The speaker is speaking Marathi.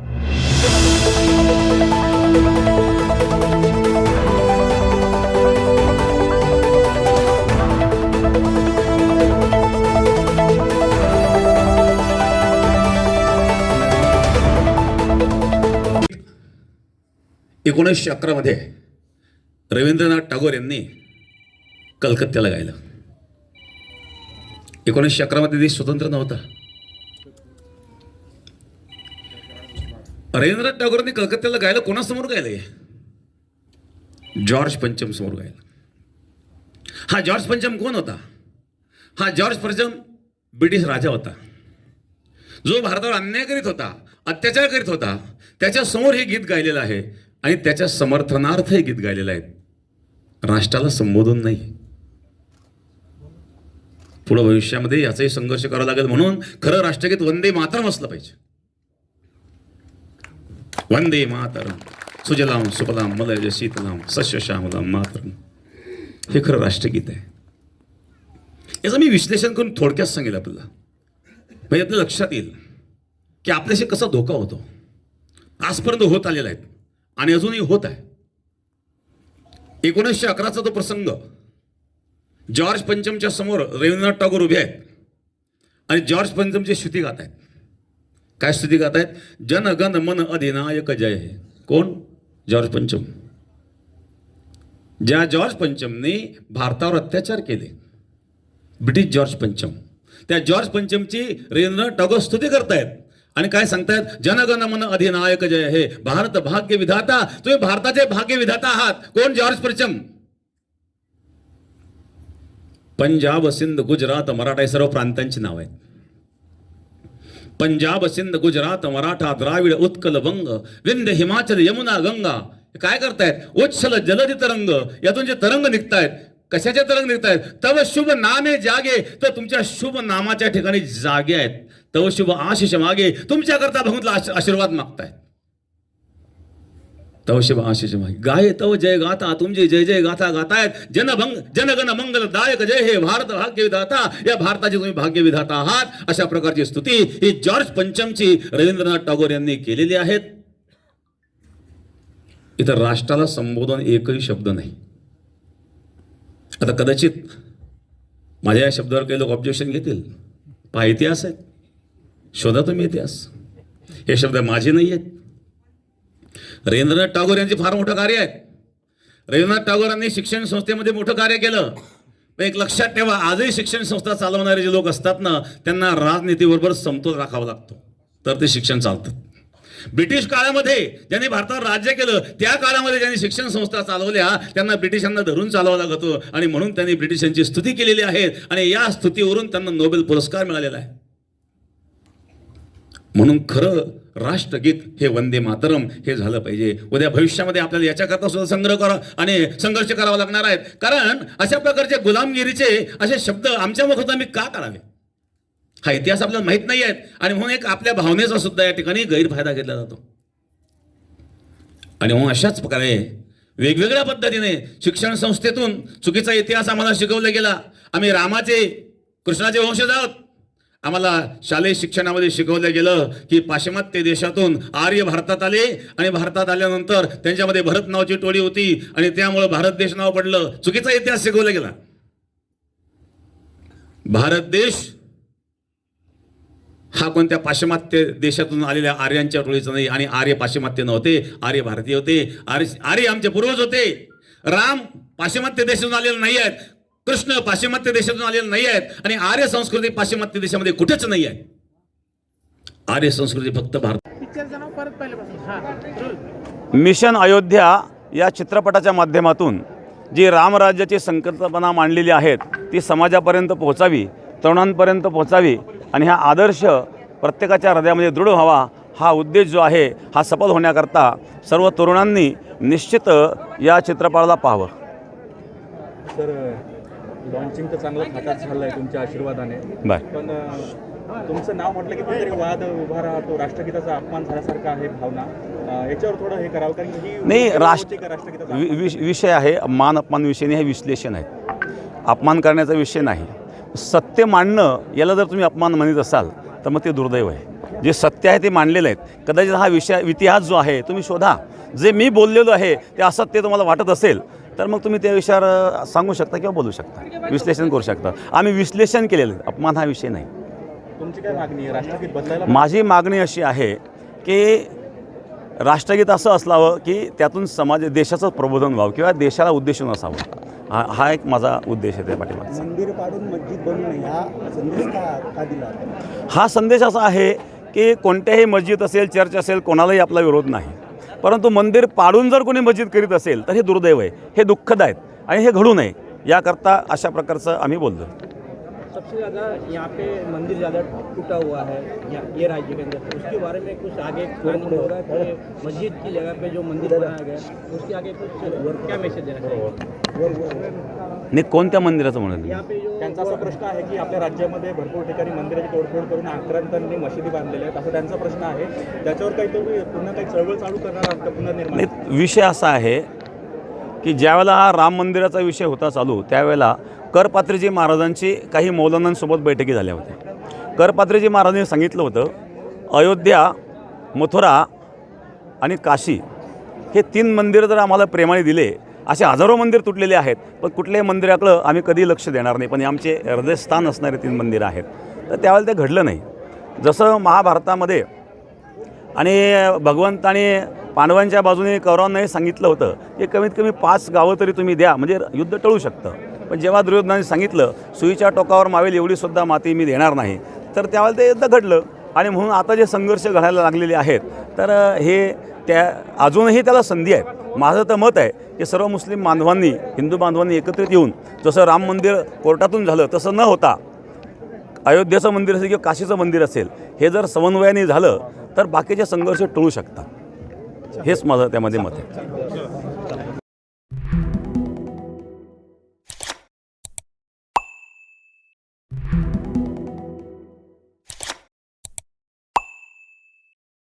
एकोणीसशे अकरामध्ये रवींद्रनाथ टागोर यांनी कलकत्त्याला गायलं. एकोणीसशे अकरामध्ये देश स्वतंत्र नव्हता. रवींद्रनाथ टागोरांनी कलकत्त्याला गायलं कोणासमोर गायलं जॉर्ज पंचम समोर गायला हा जॉर्ज पंचम कोण होता? हा जॉर्ज पंचम ब्रिटिश राजा होता. जो भारतावर अन्याय करीत होता अत्याचार करीत होता त्याच्यासमोर हे गीत गायलेलं आहे आणि त्याच्या समर्थनार्थ हे गीत गायलेलं आहे. राष्ट्राला संबोधून नाही. पुढं भविष्यामध्ये याचाही संघर्ष करावा लागेल म्हणून खरं राष्ट्रगीत वंदे मातरम असलं पाहिजे. वंदे मातरम। सुजलाम सुफलाम मलय शीतलाम सस्य श्यामलाम मातरम। हे खरं राष्ट्रगीत आहे. याचं मी विश्लेषण करून थोडक्यात सांगेल आपल्याला. म्हणजे आपल्या लक्षात येईल की आपल्याशी कसा धोका होतो. आजपर्यंत होत आलेला आहे आणि अजूनही होत आहे. एकोणीसशे अकराचा तो प्रसंग. जॉर्ज पंचमच्या समोर रवींद्रनाथ टागोर उभे आहेत. आणि जॉर्ज पंचमची श्रुती गात आहेत. काय स्तुती गात आहेत जनगण मन अधिनायक जय हे. कोण? जॉर्ज पंचम. ज्या जॉर्ज पंचमने भारतावर अत्याचार केले ब्रिटिश जॉर्ज पंचम. त्या जॉर्ज पंचमची रेंद्र टागोर स्तुती करतायत. आणि काय सांगतायत? जनगण मन अधिनायक जय हे. भारत भाग्य विधाता. तुम्ही भारताचे भाग्य विधाता आहात. कोण? जॉर्ज पंचम. पंजाब सिंध गुजरात मराठा हे सर्व प्रांतांची नाव आहेत. पंजाब सिंध गुजरात मराठा द्राविड उत्कल वंग विंध्य हिमाचल यमुना गंगा. काय करतायत? उच्छल जलद तरंग. यातून जे तरंग निघतायत कशाचे तरंग निघतायत? तव शुभ नामे जागे. तर तुमच्या शुभ नामाच्या ठिकाणी जागे आहेत. तव शुभ आशिष मागे. तुमच्याकरता भगवंतला आशीर्वाद मागतायत. तव शिव आशिष माही। गाय तव जय गाथा तुमची जय जय गाथा गातायत। जनभंग जनगण मंगल दायक जय हे भारत भाग्य विधाता। या भारताचे तुम्ही भाग्य विधाता आहात। अशा प्रकारची स्तुती ही जॉर्ज पंचमची रवींद्रनाथ टागोर यांनी केलेली आहेत. इथं राष्ट्राला संबोधन एकही शब्द नाही. आता कदाचित माझ्या या शब्दावर काही लोक ऑब्जेक्शन घेतील. पहा इतिहास आहेत शोधा तुम्ही इतिहास. हे शब्द माझे नाही आहेत रवींद्रनाथ टागोर यांचे फार मोठं कार्य आहे. रवींद्रनाथ टागोरांनी शिक्षण संस्थेमध्ये मोठं कार्य केलं. एक लक्षात ठेवा आजही शिक्षण संस्था चालवणारे जे लोक असतात ना त्यांना राजनीतीबरोबर समतोल राखावा लागतो. तर ते शिक्षण चालतं. ब्रिटिश काळामध्ये ज्यांनी भारतावर राज्य केलं त्या काळामध्ये ज्यांनी शिक्षण संस्था चालवल्या त्यांना ब्रिटिशांना धरून चालवावं लागत होतं. आणि म्हणून त्यांनी ब्रिटिशांची स्तुती केलेली आहे आणि या स्तुतीवरून त्यांना नोबेल पुरस्कार मिळालेला आहे. म्हणून खरं राष्ट्रगीत हे वंदे मातरम हे झालं पाहिजे. उद्या भविष्यामध्ये आपल्याला याच्याकरता सुद्धा संग्रह करा आणि संघर्ष करावा लागणार आहेत. कारण अशा प्रकारचे गुलामगिरीचे असे शब्द आमच्या मुखात आम्ही का करावे? हा इतिहास आपल्याला माहीत नाही आहेत. आणि म्हणून एक आपल्या भावनेचा सुद्धा या ठिकाणी गैरफायदा घेतला जातो. आणि म्हणून अशाच प्रकारे वेगवेगळ्या पद्धतीने शिक्षण संस्थेतून चुकीचा इतिहास आम्हाला शिकवला गेला. आम्ही रामाचे कृष्णाचे वंशज आहोत. आम्हाला शालेय शिक्षणामध्ये शिकवलं गेलं की पाश्चिमात्य देशातून आर्य भारतात आले आणि भारतात आल्यानंतर त्यांच्यामध्ये भरत नावाची टोळी होती आणि त्यामुळे भारत देश नाव पडलं. चुकीचा इतिहास शिकवला गेला. भारत देश हा कोणत्या पाश्चिमात्य देशातून आलेल्या आर्यांच्या टोळीचा नाही आणि आर्य पाश्चिमात्य नव्हते आर्य भारतीय होते आर्य आर्य आमचे पूर्वज होते. राम पाश्चिमात्य देशातून आलेले नाही आहेत कृष्ण पाश्चिमात्य देशातून आलेले नाही आहेत आणि आर्य संस्कृती पाश्चिमात्य देशामध्ये कुठेच नाही आहे. आर्य संस्कृती फक्त भारत हां मिशन अयोध्या या चित्रपटाच्या माध्यमातून जी रामराज्याची संकल्पना मांडलेली आहेत ती समाजापर्यंत पोहोचावी तरुणांपर्यंत पोहोचावी आणि हा आदर्श प्रत्येकाच्या हृदयामध्ये दृढ व्हावा हा उद्देश जो आहे हा सफल होण्याकरता सर्व तरुणांनी निश्चित या चित्रपटाला पाहावं. तर लॉन्चिंग तर चांगलं थाटात झालं आहे तुमच्या आशीर्वादाने. बाय पण अ, तुमचं नाव म्हटलं की कुठेतरी वाद उभा राहतो राष्ट्रगीताचा अपमान झाल्यासारखा आहे भावना. अ, याच्यावर थोडं हे करावं कारण की ही नाही होती राष्ट्र का राष्ट्रगीताचा वि- अपमान? विष- विषय आहे मान अपमान विषय नाही हे विश्लेषण आहे. अपमान करण्याचा विषय नाही. सत्य मांडणं याला जर तुम्ही अपमान म्हणत असाल तर मग ते दुर्दैव आहे. जे सत्य आहे ते मांडलेलं आहेत. कदाचित हा विषय इतिहास जो आहे तुम्ही शोधा. जे मी बोललेलो आहे ते असत्य तुम्हाला वाटत असेल तर मग तुम्ही त्या विषयावर सांगू शकता किंवा बोलू शकता. विश्लेषण करू शकता. आम्ही विश्लेषण केलेलं अपमान हा विषय नाही. तुमची काय मागणी आहे? राष्ट्रगीत बदलायला माझी मागणी अशी आहे की राष्ट्रगीत असं असावं की त्यातून समाज देशाचं प्रबोधन व्हावं किंवा देशाला उद्देशून असावं हा हा एक माझा उद्देश आहे त्या पाठीमागचा. मंदिर पाडून मस्जिद बनवू नये हा संदेश का का दिला? हा संदेश असा आहे की कोणत्याही मस्जिद असेल चर्च असेल कोणालाही आपला विरोध नाही. परंतु मंदिर पाडून जर कोणी मस्जिद करीत असेल तर हे दुर्दैव आहे हे दुःखद आहेत आणि हे घडू नये. याकरता अशा प्रकारचं आम्ही बोललो. सबसे ज़्यादा यहाँ पे मंदिर ज़्यादा टूटा हुआ है ये राज्य के अंदर। उसके बारे में कुछ आगे प्लानिंग हो रहा है कि मस्जिद की जगह पे जो मंदिर बनाया गया उसके आगे कुछ क्या मैसेज देना चाहिए? नाही कोणत्या मंदिराचं म्हणून? त्यांचा असा प्रश्न आहे की आपल्या राज्यामध्ये भरपूर ठिकाणी मंदिराची तोडफोड करून आक्रांतांनी मशिदी बांधलेल्या आहेत. असा त्यांचा प्रश्न आहे. त्याच्यावर काही पुन्हा काही चळवळ चालू करणार आहात पुनर्निर्माण? विषय असा आहे की ज्यावेळेला हा राम मंदिराचा विषय होता चालू त्यावेळेला करपात्रीजी महाराजांची काही मौलानांसोबत बैठकी झाल्या होत्या. करपात्रीजी महाराजांनी सांगितलं होतं अयोध्या मथुरा आणि काशी हे तीन मंदिरं जर आम्हाला प्रेमाने दिले असे हजारो मंदिर तुटलेले आहेत पण कुठल्याही मंदिराकडं आम्ही कधी लक्ष देणार नाही. पण आमचे हृदयस्थान असणारे तीन मंदिरं आहेत. तर त्यावेळेला ते घडलं नाही. जसं महाभारतामध्ये आणि भगवंताने पांडवांच्या बाजूने कौरवांना हे सांगितलं होतं की कमीत कमी पाच गावं तरी तुम्ही द्या म्हणजे युद्ध टळू शकतं. पण जेव्हा दुर्योधनाने सांगितलं सुईच्या टोकावर मावेल एवढीसुद्धा माती मी देणार नाही तर त्यावेळेला ते युद्ध घडलं. आणि म्हणून आता जे संघर्ष घडायला लागलेले आहेत तर हे त्या अजूनही त्याला संधी आहे माझं तर मत आहे की सर्व मुस्लिम बांधवांनी हिंदू बांधवांनी एकत्रित येऊन जसं राम मंदिर कोर्टातून झालं तसं न होता अयोध्येचं मंदिर असेल किंवा काशीचं मंदिर असेल हे जर समन्वयाने झालं तर बाकीचे संघर्ष टळू शकतात. हेच माझं त्यामध्ये मत आहे.